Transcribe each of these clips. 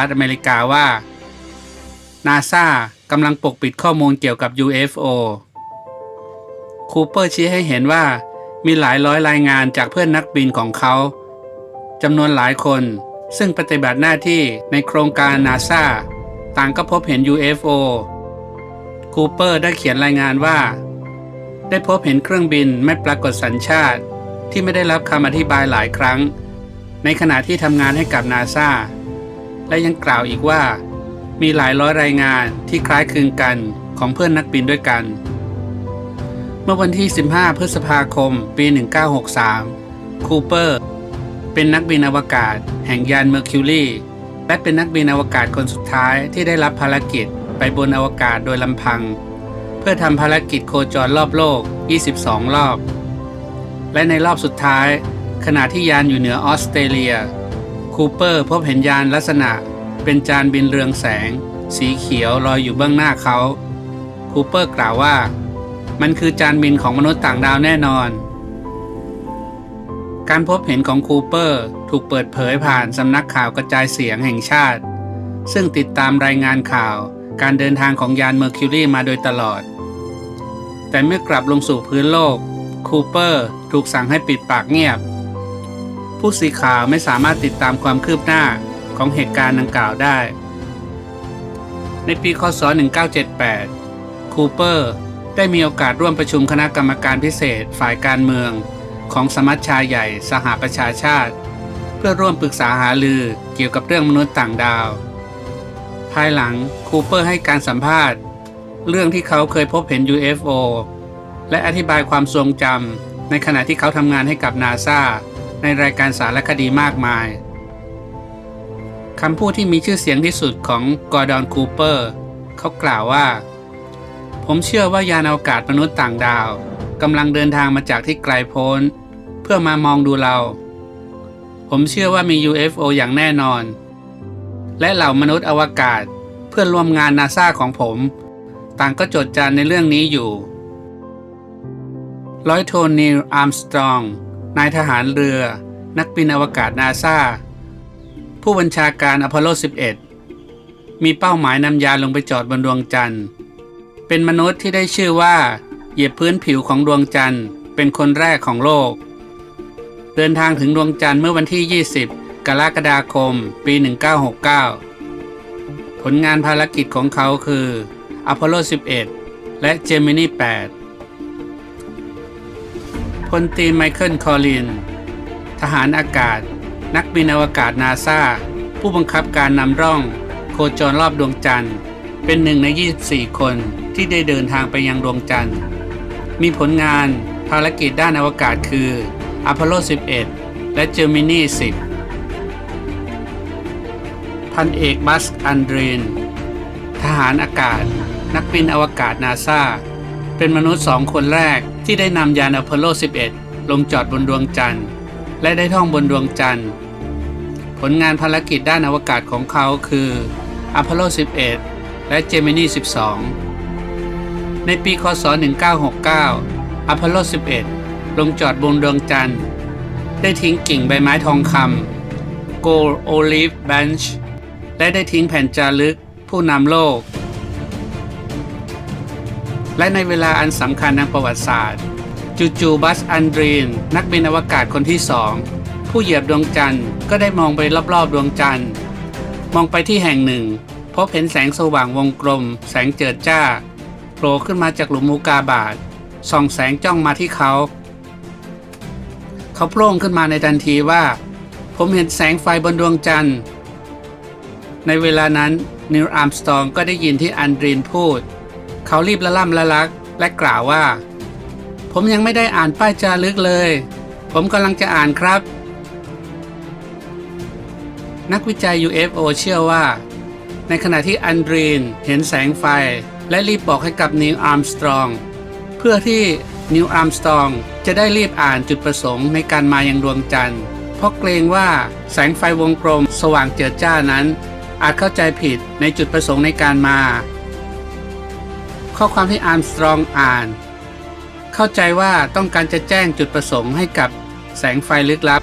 รัฐอเมริกาว่านาซากำลังปกปิดข้อมูลเกี่ยวกับ UFO คูเปอร์ชี้ให้เห็นว่ามีหลายร้อยรายงานจากเพื่อนนักบินของเขาจำนวนหลายคน ซึ่งปฏิบัติหน้าที่ในโครงการนาซาต่างก็พบเห็น UFO คูเปอร์ได้เขียนรายงานว่า ได้พบเห็นเครื่องบินไม่ปรากฏสัญชาติ ที่ไม่ได้รับคำอธิบายหลายครั้ง ในขณะที่ทำงานให้กับนาซา และยังกล่าวอีกว่า มีหลายร้อยรายงานที่คล้ายคลึงกันของเพื่อนนักบินด้วยกัน เมื่อวันที่ 15 พฤษภาคม ปี 1963 คูเปอร์ เป็นนักบินอวกาศ แห่งยานเมอร์คิวรีและเป็นนักบินอวกาศคนสุดท้ายที่ได้รับภารกิจไปบนอวกาศโดยลำพัง เพื่อทำภารกิจโคจรรอบโลก 22 รอบ และในรอบสุดท้าย ขณะที่ยานอยู่เหนือออสเตรเลีย คูเปอร์พบเห็นยานลักษณะ เป็นจานบินเรืองแสง สีเขียวลอยอยู่เบื้องหน้าเขา คูเปอร์กล่าวว่า มันคือจานบินของมนุษย์ต่างดาวแน่นอน การพบเห็นของคูเปอร์ถูกเปิดเผยผ่านสำนักข่าวกระจายเสียงแห่งชาติ ซึ่งติดตามรายงานข่าวการเดินทางของยานเมอร์คิวรีมาโดยตลอด แต่เมื่อกลับลงสู่พื้นโลก คูเปอร์ถูกสั่งให้ปิดปากเงียบ ผู้สื่อข่าวไม่สามารถติดตามความคืบหน้าของเหตุการณ์ดังกล่าวได้ ในปีคศ 1978 คูเปอร์ได้มีโอกาสร่วมประชุมคณะกรรมการพิเศษฝ่ายการเมือง ของสมัชชาใหญ่สหประชาชาติ เพื่อร่วมปรึกษาหารือเกี่ยวกับเรื่องมนุษย์ต่างดาว ภายหลังคูเปอร์ให้การสัมภาษณ์ เรื่องที่เขาเคยพบเห็น UFO และอธิบายความทรงจำในขณะที่เขาทำงานให้กับนาซา ในรายการสารคดีมากมาย คำพูดที่มีชื่อเสียงที่สุดของกอร์ดอนคูเปอร์เขากล่าวว่า ผมเชื่อว่ายานอวกาศมนุษย์ต่างดาวกำลังเดินทางมาจากที่ไกลโพ้น เพื่อมามองดูเรา ผมเชื่อว่ามี UFO อย่างแน่นอน และเหล่ามนุษย์อวกาศเพื่อนร่วมงานนาซาของผม ต่างก็จดจานในเรื่องนี้อยู่ร้อยโทนีลอาร์มสตรอง นายทหารเรือ นักบินอวกาศนาซาผู้บัญชาการอพอลโล 11 มีเป้าหมายนำยานลงไปจอดบนดวงจันทร์ เป็นมนุษย์ที่ได้ชื่อว่า เหยียบพื้นผิวของดวงจันทร์ เป็นคนแรกของโลก เดินทางถึงดวงจันทร์เมื่อวันที่ 20 กรกฎาคม ปี 1969 ผลงานภารกิจของเขาคืออพอลโล 11 และเจมินี 8 พลตรีไมเคิลคอลิน ทหารอากาศ นักบินอวกาศนาซาผู้บังคับการนำร่อง โคจรรอบดวงจันทร์ เป็นหนึ่งใน 24 คนที่ได้เดินทางไปยังดวงจันทร์ มีผลงานภารกิจด้านอวกาศคืออพอลโล 11 และเจอร์มินี 10 พันเอกบัสอันเดรน ทหารอากาศ นักบินอวกาศนาซาเป็นมนุษย์สองคนแรก ที่ได้นำยานอพอลโล 11 ลงจอดบนดวงจันทร์ และได้ท่องบนดวงจันทร์ ผลงานภารกิจด้านอวกาศของเขาคืออพอลโล 11 และเจมินี 12 ในปีคศ 1969อพอลโล 11 ลงจอดบนดวงจันทร์ ได้ทิ้งกิ่งใบไม้ทองคำ Gold Olive Branch และได้ทิ้งแผ่นจารึกผู้นำโลก และในเวลาอันสำคัญทางประวัติศาสตร์ จู่ๆบัสอันดรีน นักบินอวกาศคนที่สอง ผู้เหยียบดวงจันทร์ก็ได้มองไปรอบๆดวงจันทร์ มองไปที่แห่งหนึ่ง พบเห็นแสงสว่างวงกลม แสงเจิดจ้าโผล่ขึ้นมาจากหลุมอุกาบาตส่องแสงจ้องมาที่เขา เขาโพล่งขึ้นมาในทันทีว่า ผมเห็นแสงไฟบนดวงจันทร์ ในเวลานั้นนิวอาร์มสตองก็ได้ยินที่อันดรีนพูด เขารีบละล่ำละลัก และกล่าวว่า ผมยังไม่ได้อ่านป้ายจารึกเลย ผมกำลังจะอ่านครับ นักวิจัย UFO เชื่อว่า ในขณะที่อันดรีนเห็นแสงไฟ และรีบบอกให้กับนิวอาร์มสตรอง เพื่อที่นิวอาร์มสตรองจะได้รีบอ่านจุดประสงค์ในการมายังดวงจันทร์ เพราะเกรงว่าแสงไฟวงกลมสว่างเจิดจ้านั้น อาจเข้าใจผิดในจุดประสงค์ในการมา ข้อความที่อาร์มสตรองอ่าน เข้าใจว่าต้องการจะแจ้งจุดประสงค์ให้กับแสงไฟลึกลับ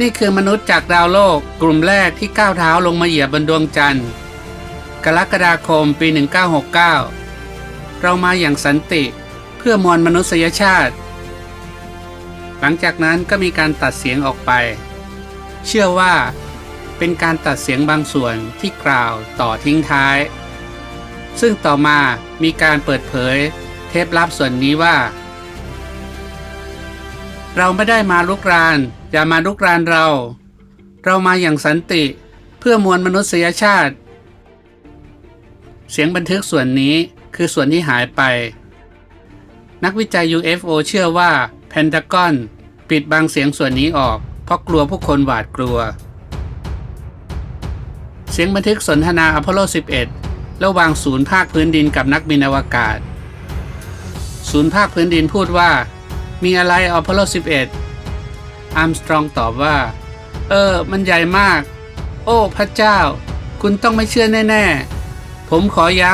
นี่คือมนุษย์จากดาวโลกกลุ่มแรกที่ก้าวเท้าลงมาเหยียบบนดวงจันทร์ กรกฎาคมปี 1969 เรามาอย่างสันติเพื่อมวลมนุษยชาติ หลังจากนั้นก็มีการตัดเสียงออกไป เชื่อว่าเป็นการตัดเสียงบางส่วนที่กล่าวต่อทิ้งท้าย ซึ่งต่อมามีการเปิดเผยเทปลับส่วนนี้ว่า เราไม่ได้มาลุกราน อย่ามาลุกรานเรา เรามาอย่างสันติเพื่อมวลมนุษยชาติ เสียงบันทึกส่วนนี้คือส่วนที่หายไป นักวิจัย UFO เชื่อว่าเพนทากอนปิดบางเสียงส่วนนี้ออก เพราะกลัวผู้คนหวาดกลัว เสียงบันทึกสนทนาอพอลโล 11 ระหว่างศูนย์ภาคพื้นดินกับนักบินอวกาศ ศูนย์ภาคพื้นดินพูดว่า มีอะไรอพอลโล 11 อาร์มสตรองตอบว่า เออ มันใหญ่มาก โอ้ พระเจ้า คุณต้องไม่เชื่อแน่ ๆ ผมขอย้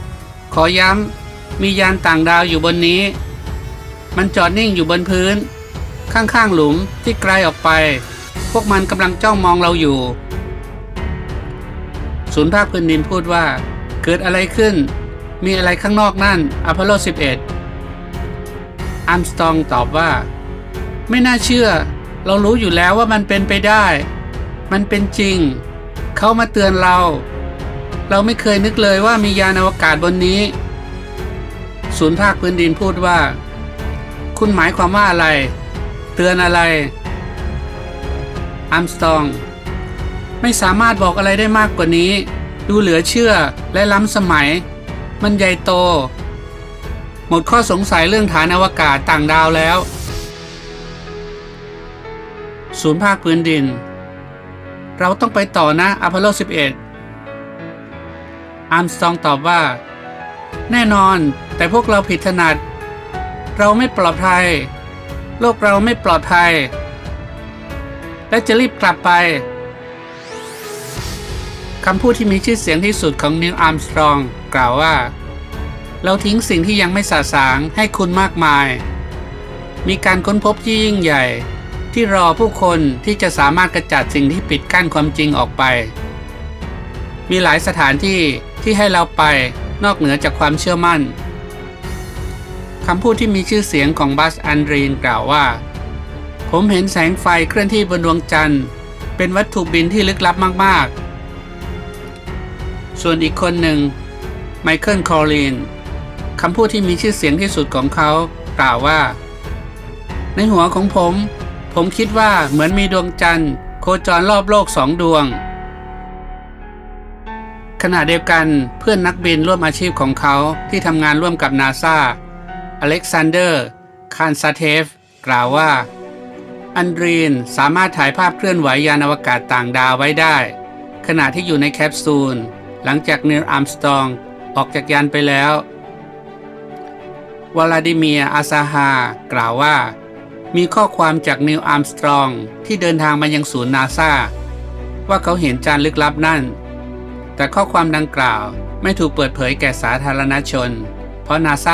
ำ ขอย้ำ มียานต่างดาวอยู่บนนี้ มันจอดนิ่งอยู่บนพื้น ข้างๆ หลุมที่ไกลออกไป พวกมันกำลังจ้องมองเราอยู่ ศูนย์ภาคพื้นดินพูดว่า เกิดอะไรขึ้น มีอะไรข้างนอกนั่นอพอลโล 11อาร์มสตองตอบว่า ไม่น่าเชื่อ เรารู้อยู่แล้วว่ามันเป็นไปได้ มันเป็นจริง เขามาเตือนเรา เราไม่เคยนึกเลยว่ามียานอวกาศบนนี้ ศูนย์ภาคพื้นดินพูดว่า คุณหมายความว่าอะไร เตือนอะไรอาร์มสตอง ไม่สามารถบอกอะไรได้มากกว่านี้ ดูเหลือเชื่อและล้ำสมัย มันใหญ่โต หมดข้อสงสัยเรื่องฐานอวกาศต่างดาวแล้ว ศูนย์ภาคพื้นดิน เราต้องไปต่อนะอพอลโล 11 อาร์มสตองตอบว่า แน่นอนแต่พวกเราผิดถนัด เราไม่ปลอดภัย โลกเราไม่ปลอดภัย และจะรีบกลับไป คำพูดที่มีชื่อเสียงที่สุดของนิวอาร์มสตรองกล่าวว่า เราทิ้งสิ่งที่ยังไม่สาสางให้คุณมากมาย มีการค้นพบที่ยิ่งใหญ่ ที่รอผู้คนที่จะสามารถกระจัดสิ่งที่ปิดกั้นความจริงออกไป มีหลายสถานที่ที่ให้เราไปนอกเหนือจากความเชื่อมั่นคำพูดที่มีชื่อเสียงของบัสอันดรีนกล่าวว่า ผมเห็นแสงไฟเคลื่อนที่บนดวงจันทร์ เป็นวัตถุบินที่ลึกลับมากๆ ส่วนอีกคนหนึ่งไมเคิลคอรีนคำพูดที่มีชื่อเสียงที่สุดของเขากล่าวว่า ในหัวของผม ผมคิดว่าเหมือนมีดวงจันทร์ โคจรรอบโลกสองดวง ขณะเดียวกันเพื่อนนักบินร่วมอาชีพของเขาที่ทำงานร่วมกับนาซาอเล็กซานเดอร์ คานซาเทฟ กล่าวว่า อันดรีนสามารถถ่ายภาพเคลื่อนไหวยานอวกาศต่างดาวไว้ได้ ขณะที่อยู่ในแคปซูล หลังจากนิลอาร์มสตรองออกจากยานไปแล้ว วลาดิเมียอาซาฮากล่าวว่า มีข้อความจากนิลอาร์มสตรองที่เดินทางมายังศูนย์นาซาว่าเขาเห็นจานลึกลับนั่น แต่ข้อความดังกล่าวไม่ถูกเปิดเผยแก่สาธารณชน เพราะนาซา